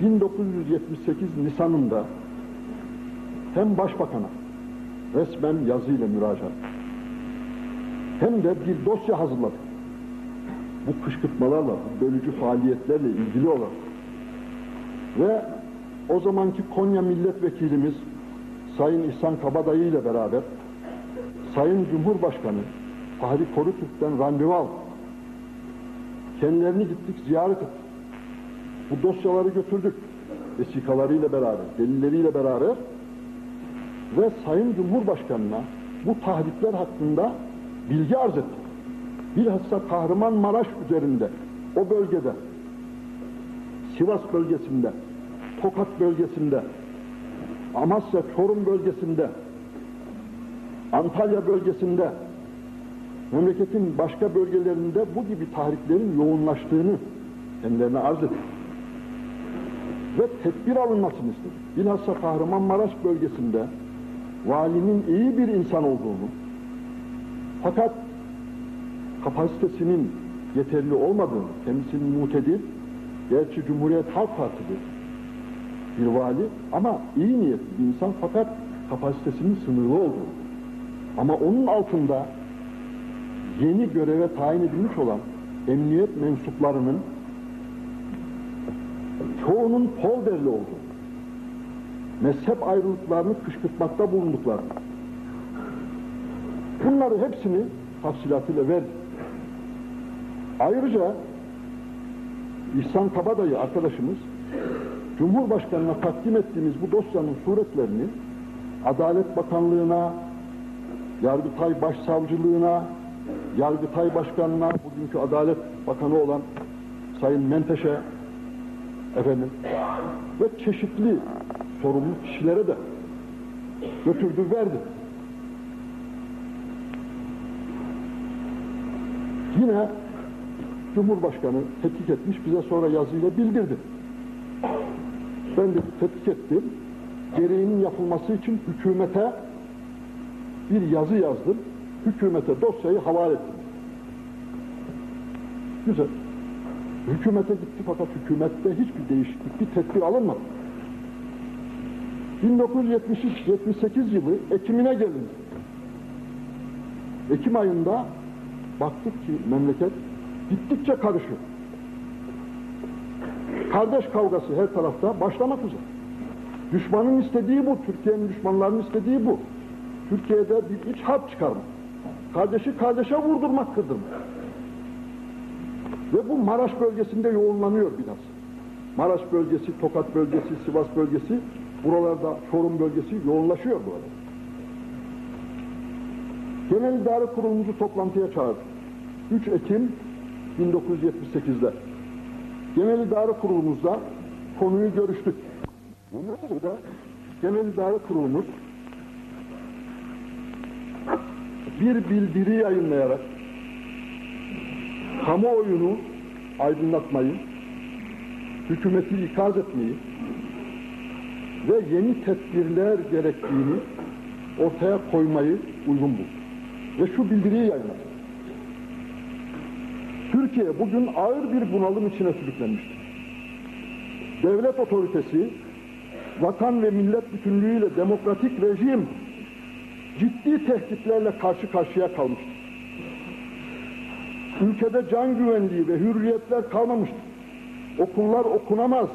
1978 Nisan'ında hem Başbakan'a resmen yazıyla müracaat hem de bir dosya hazırladık. Bu kışkırtmalarla, bu bölücü faaliyetlerle ilgili olarak ve o zamanki Konya Milletvekilimiz Sayın İhsan Kabadayı ile beraber Sayın Cumhurbaşkanı Fahri Korutürk'ten randevu aldık. Kendilerini gittik ziyaret ettik. Bu dosyaları götürdük. Vesikalarıyla beraber, delilleriyle beraber ve Sayın Cumhurbaşkanı'na bu tahripler hakkında bilgi arz ettik. Bilhassa Kahramanmaraş üzerinde, o bölgede, Sivas bölgesinde, Tokat bölgesinde, Amasya, Çorum bölgesinde, Antalya bölgesinde, memleketin başka bölgelerinde bu gibi tahriplerin yoğunlaştığını kendilerine arz ettik. Ve tedbir alınmasını istedik. Bilhassa Kahramanmaraş bölgesinde valinin iyi bir insan olduğunu, fakat kapasitesinin yeterli olmadığını, kendisinin mutedil, gerçi Cumhuriyet Halk Partili bir vali ama iyi niyetli bir insan fakat kapasitesinin sınırlı olduğunu ama onun altında yeni göreve tayin edilmiş olan emniyet mensuplarının çoğunun polderli olduğunu, mezhep ayrılıklarını kışkırtmakta bulunduklarını, bunları hepsini tafsilatıyla verdik. Ayrıca İhsan Kabadayı arkadaşımız Cumhurbaşkanı'na takdim ettiğimiz bu dosyanın suretlerini Adalet Bakanlığı'na, Yargıtay Başsavcılığına, Yargıtay Başkanı'na, bugünkü Adalet Bakanı olan Sayın Menteşe efendim ve çeşitli sorumlu kişilere de götürdü verdi. Yine Cumhurbaşkanı tetkik etmiş, bize sonra yazıyla bildirdi. Ben de tetkik ettim. Gereğinin yapılması için hükümete bir yazı yazdım. Hükümete dosyayı havale ettim. Güzel. Hükümete gitti fakat hükümette hiçbir değişiklik, bir tedbir alınmadı. 1978 yılı Ekim'ine gelindi. Ekim ayında baktık ki memleket gittikçe karışıyor. Kardeş kavgası her tarafta başlamak üzere. Düşmanın istediği bu, Türkiye'nin düşmanlarının istediği bu. Türkiye'de bir iç harp çıkarmak. Kardeşi kardeşe vurdurmak, kırdırmak. Ve bu Maraş bölgesinde yoğunlanıyor biraz. Maraş bölgesi, Tokat bölgesi, Sivas bölgesi, buralarda Çorum bölgesi yoğunlaşıyor bu arada. Genel İdare Kurulumuzu toplantıya çağırdı. 3 Ekim 1978'de. Genel İdare Kurulumuzda konuyu görüştük. Burada Genel İdare Kurulumuz bir bildiri yayınlayarak kamuoyunu aydınlatmayı, hükümeti ikaz etmeyi ve yeni tedbirler gerektiğini ortaya koymayı uygun buldu. Ve şu bildiriyi yayınladı. Türkiye bugün ağır bir bunalım içine sürüklenmiştir. Devlet otoritesi, vatan ve millet bütünlüğüyle demokratik rejim ciddi tehditlerle karşı karşıya kalmıştır. Ülkede can güvenliği ve hürriyetler kalmamıştır. Okullar okunamaz,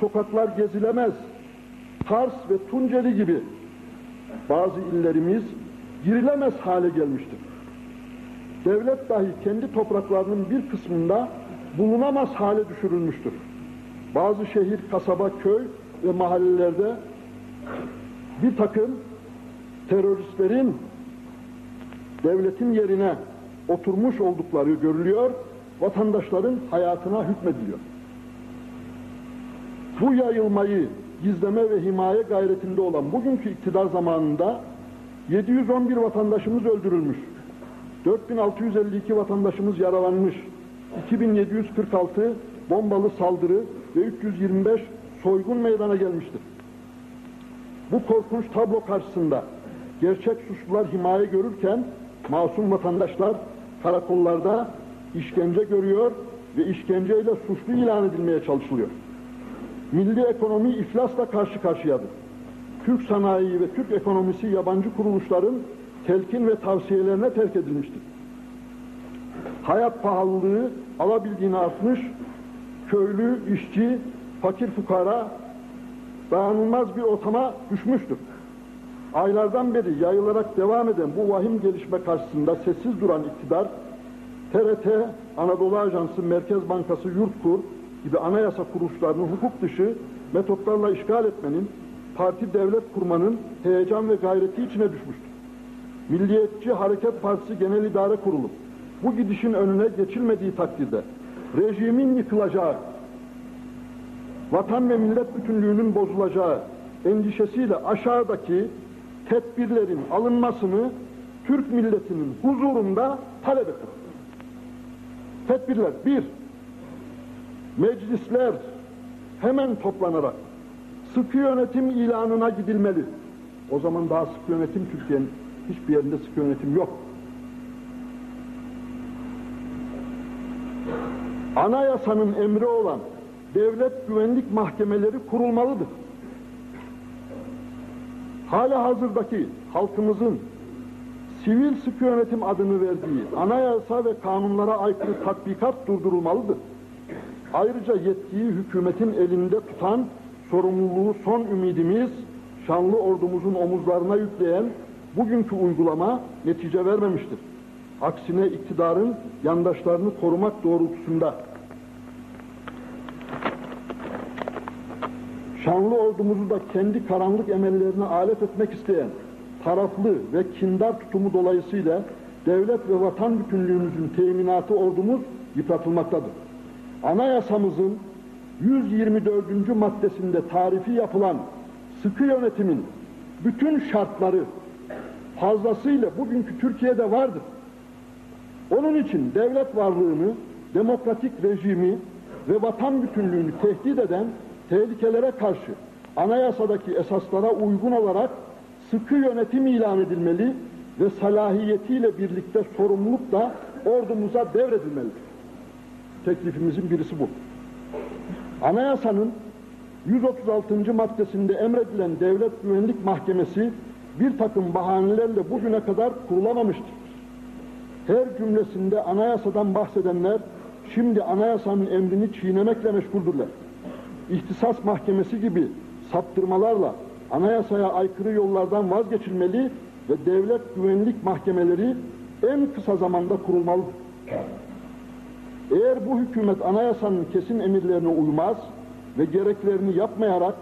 sokaklar gezilemez. Kars ve Tunceli gibi bazı illerimiz girilemez hale gelmiştir. Devlet dahi kendi topraklarının bir kısmında bulunamaz hale düşürülmüştür. Bazı şehir, kasaba, köy ve mahallelerde bir takım teröristlerin devletin yerine oturmuş oldukları görülüyor, vatandaşların hayatına hükmediliyor. Bu yayılmayı gizleme ve himaye gayretinde olan bugünkü iktidar zamanında 711 vatandaşımız öldürülmüş, 4652 vatandaşımız yaralanmış, 2746 bombalı saldırı ve 325 soygun meydana gelmiştir. Bu korkunç tablo karşısında gerçek suçlular himaye görürken masum vatandaşlar karakollarda işkence görüyor ve işkenceyle suçlu ilan edilmeye çalışılıyor. milli ekonomi iflasla karşı karşıyadır. Türk sanayi ve Türk ekonomisi yabancı kuruluşların telkin ve tavsiyelerine terk edilmiştir. Hayat pahalılığı alabildiğine artmış, köylü, işçi, fakir fukara dayanılmaz bir ortama düşmüştür. Aylardan beri yayılarak devam eden bu vahim gelişme karşısında sessiz duran iktidar, TRT, Anadolu Ajansı, Merkez Bankası, Yurtkur gibi anayasa kuruluşlarını hukuk dışı metotlarla işgal etmenin, parti devlet kurmanın heyecan ve gayreti içine düşmüştür. Milliyetçi Hareket Partisi Genel İdare Kurulu bu gidişin önüne geçilmediği takdirde rejimin yıkılacağı, vatan ve millet bütünlüğünün bozulacağı endişesiyle aşağıdaki tedbirlerin alınmasını Türk milletinin huzurunda talep ettim. Tedbirler bir, meclisler hemen toplanarak sıkı yönetim ilanına gidilmeli. O zaman daha sıkı yönetim Türkiye'nin hiçbir yerinde sıkı yönetim yok. Anayasanın emri olan devlet güvenlik mahkemeleri kurulmalıdır. Hala hazırdaki halkımızın sivil sıkı yönetim adını verdiği anayasa ve kanunlara aykırı tatbikat durdurulmalıdır. Ayrıca yetkiyi hükümetin elinde tutan sorumluluğu son ümidimiz şanlı ordumuzun omuzlarına yükleyen bugünkü uygulama netice vermemiştir. Aksine iktidarın yandaşlarını korumak doğrultusunda şanlı ordumuzu da kendi karanlık emellerine alet etmek isteyen taraflı ve kindar tutumu dolayısıyla devlet ve vatan bütünlüğümüzün teminatı ordumuz yıpratılmaktadır. Anayasamızın 124. maddesinde tarifi yapılan sıkı yönetimin bütün şartları fazlasıyla bugünkü Türkiye'de vardır. Onun için devlet varlığını, demokratik rejimi ve vatan bütünlüğünü tehdit eden tehlikelere karşı anayasadaki esaslara uygun olarak sıkı yönetim ilan edilmeli ve salahiyetiyle birlikte sorumluluk da ordumuza devredilmelidir. Teklifimizin birisi bu. Anayasanın 136. maddesinde emredilen Devlet Güvenlik Mahkemesi bir takım bahanelerle bugüne kadar kurulamamıştır. Her cümlesinde anayasadan bahsedenler şimdi anayasanın emrini çiğnemekle meşguldürler. İhtisas mahkemesi gibi saptırmalarla anayasaya aykırı yollardan vazgeçilmeli ve devlet güvenlik mahkemeleri en kısa zamanda kurulmalıdır. Eğer bu hükümet anayasanın kesin emirlerine uymaz ve gereklerini yapmayarak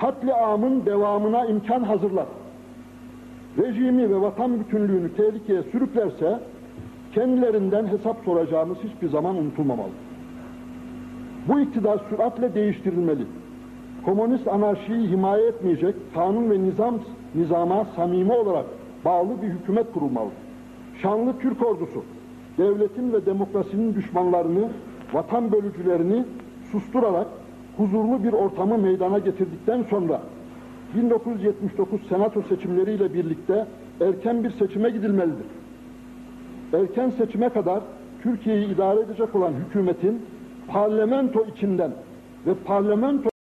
katliamın devamına imkan hazırlar, rejimi ve vatan bütünlüğünü tehlikeye sürüklerse kendilerinden hesap soracağımız hiçbir zaman unutulmamalı. Bu iktidar süratle değiştirilmeli. Komünist anarşiyi himaye etmeyecek kanun ve nizam nizama samimi olarak bağlı bir hükümet kurulmalı. Şanlı Türk ordusu devletin ve demokrasinin düşmanlarını, vatan bölücülerini susturarak huzurlu bir ortamı meydana getirdikten sonra 1979 senato seçimleriyle birlikte erken bir seçime gidilmelidir. Erken seçime kadar Türkiye'yi idare edecek olan hükümetin parlamento içinden ve parlamento